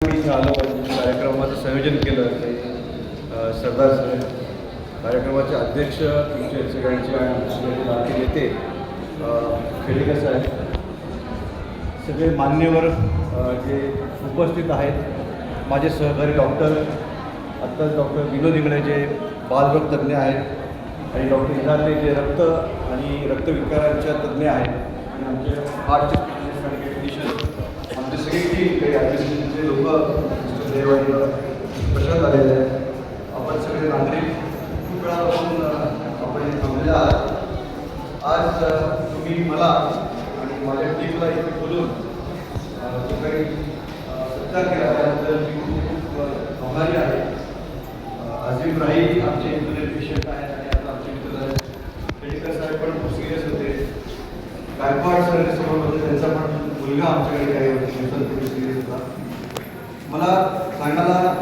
मी आलो पाहिजे कार्यक्रमाचं संयोजन केलं. ते सरदार सर कार्यक्रमाचे अध्यक्ष तुमचे सगळ्यांचे आणि नेते खेडेकर साहेब सगळे मान्यवर जे उपस्थित आहेत माझे सहकारी डॉक्टर आत्ताच डॉक्टर विनोद इंगळे जे बालरोग तज्ज्ञ आहेत आणि डॉक्टर इनाते जे रक्त आणि रक्तविकारांच्या तज्ज्ञ आहेत आणि आमचे हार्टचे आमचे सगळे टीम काही ॲडमिशनचे मिस्टर प्रशांत आलेले आहेत आपण सगळे नागरिक खूप वेळापासून आपण थांबलेले आहात आज तुम्ही मला आणि माझ्या टीमला इथे बोलून जो काही सत्कार केला त्याबद्दल मी खूप खूप आभारी आहे अजिम राही आमचे इंटरनेट पेशंट आहेत आणि आता आमचे मित्र साहेब पण खूप सिरियस होते गायकवाड सर समोर त्यांचा पण मुलगा आमच्याकडे काही दिवसांपूर्वी सिरियस होता मला सांगायला